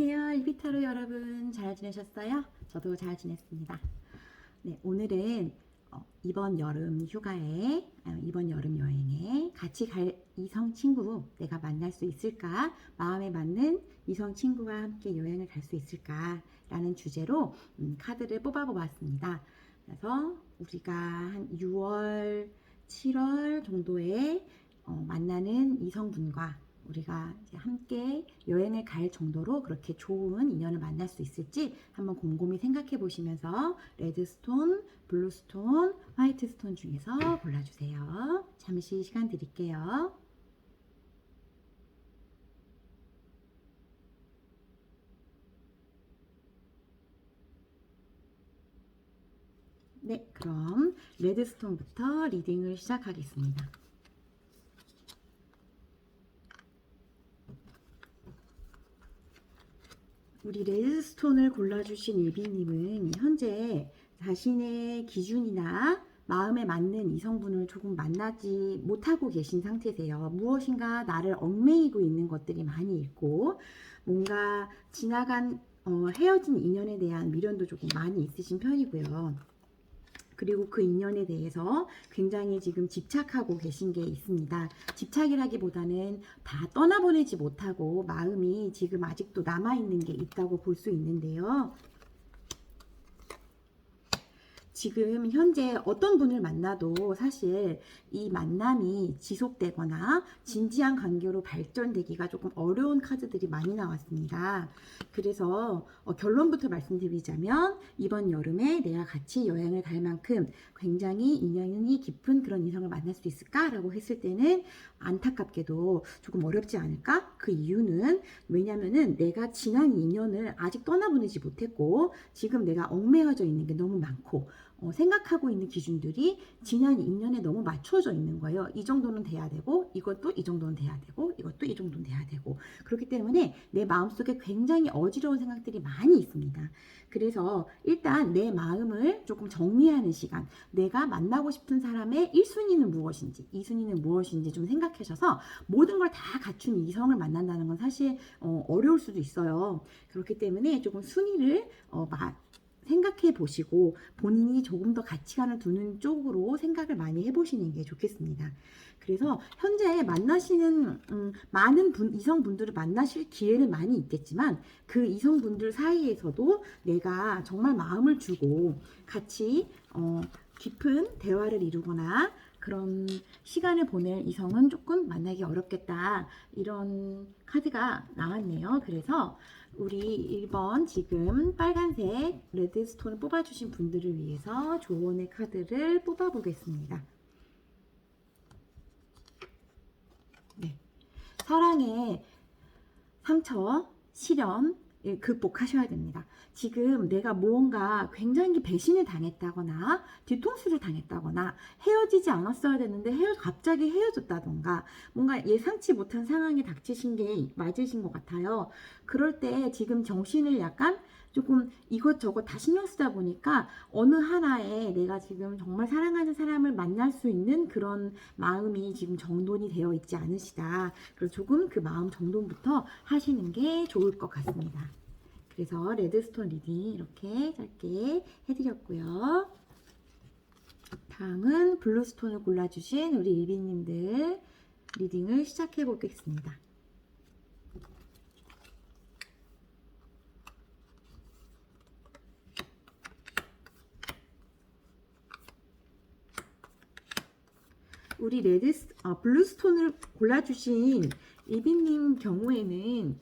안녕하세요. 이비타로 여러분 잘 지내셨어요? 저도 잘 지냈습니다. 네, 오늘은 어, 이번 여름 휴가에 아, 이번 여름 여행에 같이 갈 이성 친구 내가 만날 수 있을까? 마음에 맞는 이성 친구와 함께 여행을 갈 수 있을까 라는 주제로 음, 카드를 뽑아 보았습니다. 그래서 우리가 한 6월, 7월 정도에 어, 만나는 이성분과 우리가 함께 여행을 갈 정도로 그렇게 좋은 인연을 만날 수 있을지 한번 곰곰이 생각해 보시면서 레드스톤, 블루스톤, 화이트스톤 중에서 골라주세요. 잠시 시간 드릴게요. 네, 그럼 레드스톤부터 리딩을 시작하겠습니다. 우리 레드스톤을 골라주신 예비님은 현재 자신의 기준이나 마음에 맞는 이성분을 조금 만나지 못하고 계신 상태세요. 무엇인가 나를 얽매이고 있는 것들이 많이 있고, 뭔가 지나간 어, 헤어진 인연에 대한 미련도 조금 많이 있으신 편이고요. 그리고 그 인연에 대해서 굉장히 지금 집착하고 계신 게 있습니다. 집착이라기보다는 다 떠나보내지 못하고 마음이 지금 아직도 남아있는 게 있다고 볼 수 있는데요. 지금 현재 어떤 분을 만나도 사실 이 만남이 지속되거나 진지한 관계로 발전되기가 조금 어려운 카드들이 많이 나왔습니다. 그래서 어, 결론부터 말씀드리자면 이번 여름에 내가 같이 여행을 갈 만큼 굉장히 인연이 깊은 그런 이성을 만날 수 있을까라고 했을 때는 안타깝게도 조금 어렵지 않을까? 그 이유는 왜냐면은 내가 지난 인연을 아직 떠나보내지 못했고 지금 내가 얽매여져 있는 게 너무 많고 어, 생각하고 있는 기준들이 지난 인연에 너무 맞춰져 있는 거예요. 이 정도는 돼야 되고 이것도 이 정도는 돼야 되고 이것도 이 정도는 돼야 되고 그렇기 때문에 내 마음속에 굉장히 어지러운 생각들이 많이 있습니다. 그래서 일단 내 마음을 조금 정리하는 시간 내가 만나고 싶은 사람의 1순위는 무엇인지 2순위는 무엇인지 좀 생각하셔서 모든 걸 다 갖춘 이성을 만난다는 건 사실 어, 어려울 수도 있어요. 그렇기 때문에 조금 순위를 어, 마, 생각해 보시고 본인이 조금 더 가치관을 두는 쪽으로 생각을 많이 해보시는 게 좋겠습니다. 그래서 현재 만나시는 음, 많은 분, 이성분들을 만나실 기회는 많이 있겠지만 그 이성분들 사이에서도 내가 정말 마음을 주고 같이 어, 깊은 대화를 이루거나 그런 시간을 보낼 이성은 조금 만나기 어렵겠다 이런 카드가 나왔네요. 그래서 우리 1번 지금 빨간색 레드스톤을 뽑아주신 분들을 위해서 조언의 카드를 뽑아보겠습니다. 네. 사랑의 상처, 시련, 예, 극복하셔야 됩니다. 지금 내가 무언가 굉장히 배신을 당했다거나 뒤통수를 당했다거나 헤어지지 않았어야 되는데 헤어 갑자기 헤어졌다던가 뭔가 예상치 못한 상황에 닥치신 게 맞으신 것 같아요. 그럴 때 지금 정신을 약간 조금 이것저것 다 신경 쓰다 보니까 어느 하나에 내가 지금 정말 사랑하는 사람을 만날 수 있는 그런 마음이 지금 정돈이 되어 있지 않으시다. 그래서 조금 그 마음 정돈부터 하시는 게 좋을 것 같습니다. 그래서 레드스톤 리딩 이렇게 짧게 해드렸고요. 다음은 블루스톤을 골라주신 우리 일비님들 리딩을 시작해 보겠습니다. 우리 레드 아, 블루스톤을 골라주신 일비님 경우에는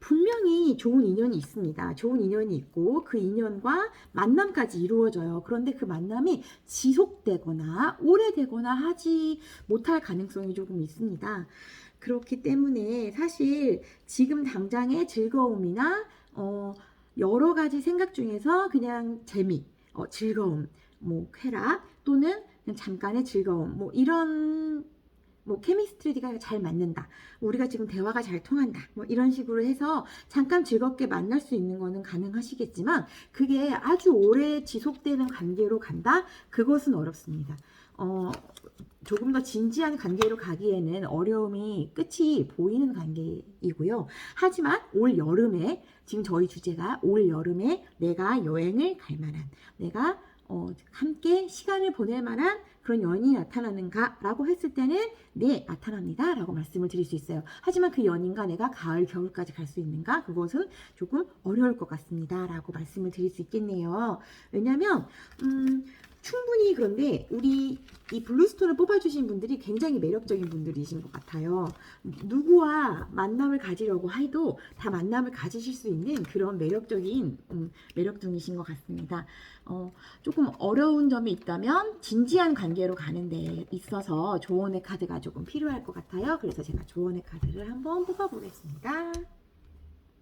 분명히 좋은 인연이 있습니다. 좋은 인연이 있고 그 인연과 만남까지 이루어져요. 그런데 그 만남이 지속되거나 오래되거나 하지 못할 가능성이 조금 있습니다. 그렇기 때문에 사실 지금 당장의 즐거움이나 어, 여러 가지 생각 중에서 그냥 재미, 어, 즐거움, 뭐 쾌락 또는 잠깐의 즐거움, 뭐 이런 뭐 케미스트리가 잘 맞는다. 우리가 지금 대화가 잘 통한다. 뭐 이런 식으로 해서 잠깐 즐겁게 만날 수 있는 거는 가능하시겠지만 그게 아주 오래 지속되는 관계로 간다? 그것은 어렵습니다. 어, 조금 더 진지한 관계로 가기에는 어려움이 끝이 보이는 관계이고요. 하지만 올 여름에 지금 저희 주제가 올 여름에 내가 여행을 갈 만한 내가 어, 함께 시간을 보낼 만한 그런 연인이 나타나는가 라고 했을 때는 네 나타납니다 라고 말씀을 드릴 수 있어요. 하지만 그 연인과 내가 가을 겨울까지 갈 수 있는가 그것은 조금 어려울 것 같습니다 라고 말씀을 드릴 수 있겠네요. 왜냐하면 음, 충분히 그런데 우리 이 블루스톤을 뽑아주신 분들이 굉장히 매력적인 분들이신 것 같아요. 누구와 만남을 가지려고 해도 다 만남을 가지실 수 있는 그런 매력적인 음, 매력둥이신 것 같습니다. 어, 조금 어려운 점이 있다면 진지한 관계로 가는 데 있어서 조언의 카드가 조금 필요할 것 같아요. 그래서 제가 조언의 카드를 한번 뽑아보겠습니다.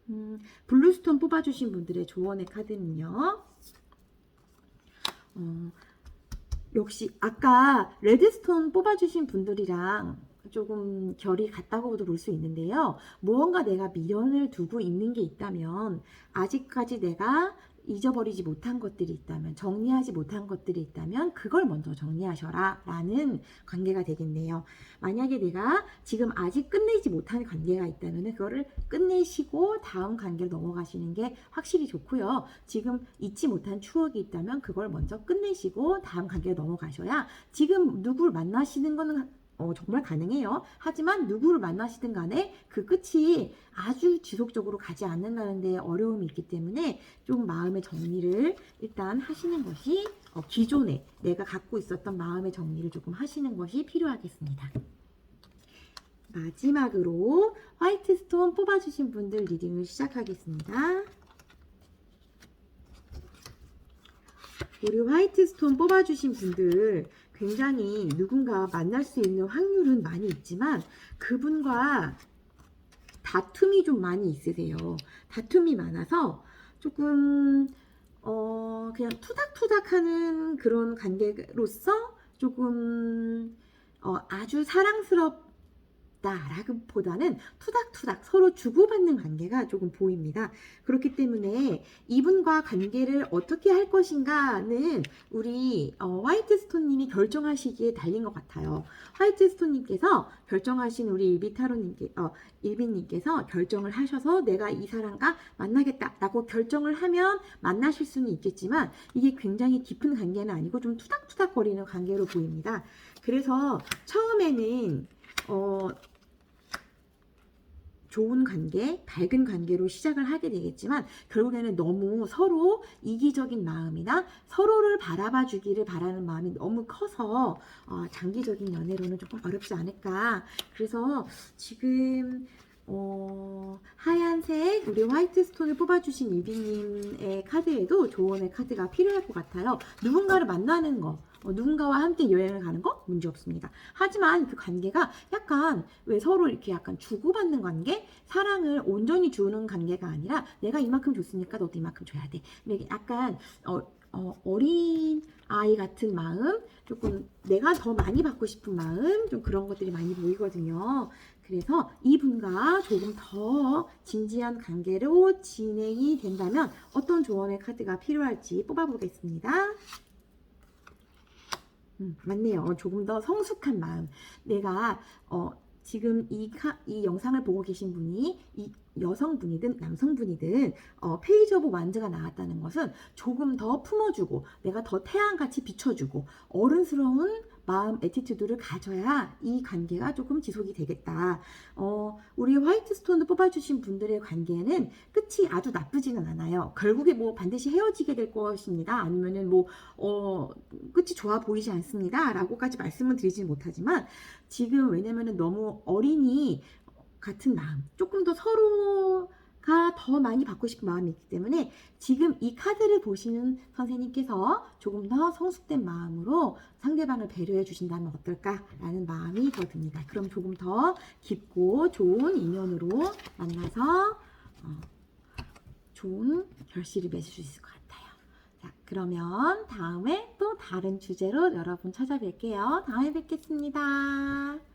음, 블루스톤 뽑아주신 분들의 조언의 카드는요. 어, 역시 아까 레드스톤 뽑아주신 분들이랑 조금 결이 같다고도 볼 수 있는데요. 무언가 내가 미련을 두고 있는 게 있다면 아직까지 내가 잊어버리지 못한 것들이 있다면 정리하지 못한 것들이 있다면 그걸 먼저 정리하셔라 라는 관계가 되겠네요. 만약에 내가 지금 아직 끝내지 못한 관계가 있다면 그거를 끝내시고 다음 관계로 넘어가시는 게 확실히 좋고요. 지금 잊지 못한 추억이 있다면 그걸 먼저 끝내시고 다음 관계로 넘어가셔야 지금 누구를 만나시는 거는 어, 정말 가능해요. 하지만 누구를 만나시든 간에 그 끝이 아주 지속적으로 가지 않는다는 데 어려움이 있기 때문에 좀 마음의 정리를 일단 하시는 것이 어, 기존에 내가 갖고 있었던 마음의 정리를 조금 하시는 것이 필요하겠습니다. 마지막으로 화이트 스톤 뽑아주신 분들 리딩을 시작하겠습니다. 우리 화이트 스톤 뽑아주신 분들 굉장히 누군가 만날 수 있는 확률은 많이 있지만 그분과 다툼이 좀 많이 있으세요. 다툼이 많아서 조금 어 그냥 투닥투닥하는 그런 관계로서 조금 어 아주 사랑스럽 다라기보다는 투닥투닥 서로 주고받는 관계가 조금 보입니다. 그렇기 때문에 이분과 관계를 어떻게 할 것인가는 우리 어, 화이트스톤님이 결정하시기에 달린 것 같아요. 화이트스톤님께서 결정하신 우리 일비타로님께 어, 일비님께서 결정을 하셔서 내가 이 사람과 만나겠다라고 결정을 하면 만나실 수는 있겠지만 이게 굉장히 깊은 관계는 아니고 좀 투닥투닥 거리는 관계로 보입니다. 그래서 처음에는 어, 좋은 관계, 밝은 관계로 시작을 하게 되겠지만 결국에는 너무 서로 이기적인 마음이나 서로를 바라봐 주기를 바라는 마음이 너무 커서 어, 장기적인 연애로는 조금 어렵지 않을까. 그래서 지금 어, 하얀색 우리 화이트 스톤을 뽑아주신 이비님의 카드에도 조언의 카드가 필요할 것 같아요. 누군가를 만나는 거, 어, 누군가와 함께 여행을 가는 거 문제 없습니다. 하지만 그 관계가 약간 왜 서로 이렇게 약간 주고받는 관계, 사랑을 온전히 주는 관계가 아니라 내가 이만큼 줬으니까 너도 이만큼 줘야 돼. 약간 어, 어, 어린 아이 같은 마음, 조금 내가 더 많이 받고 싶은 마음, 좀 그런 것들이 많이 보이거든요. 그래서 이분과 조금 더 진지한 관계로 진행이 된다면 어떤 조언의 카드가 필요할지 뽑아보겠습니다. 음, 맞네요. 조금 더 성숙한 마음. 내가 어, 지금 이, 카, 이 영상을 보고 계신 분이 이 여성분이든 남성분이든 어, 페이지 오브 완즈가 나왔다는 것은 조금 더 품어주고 내가 더 태양같이 비춰주고 어른스러운 마음 에티튜드를 가져야 이 관계가 조금 지속이 되겠다. 어, 우리 화이트 스톤을 뽑아주신 분들의 관계는 끝이 아주 나쁘지는 않아요. 결국에 뭐 반드시 헤어지게 될 것입니다. 아니면은 뭐, 어, 끝이 좋아 보이지 않습니다. 라고까지 말씀을 드리진 못하지만 지금 왜냐면은 너무 어린이 같은 마음, 조금 더 서로가 더 많이 받고 싶은 마음이 있기 때문에 지금 이 카드를 보시는 선생님께서 조금 더 성숙된 마음으로 상대방을 배려해 주신다면 어떨까라는 마음이 더 듭니다. 그럼 조금 더 깊고 좋은 인연으로 만나서 어, 좋은 결실을 맺을 수 있을 것 같아요. 자, 그러면 다음에 또 다른 주제로 여러분 찾아뵐게요. 다음에 뵙겠습니다.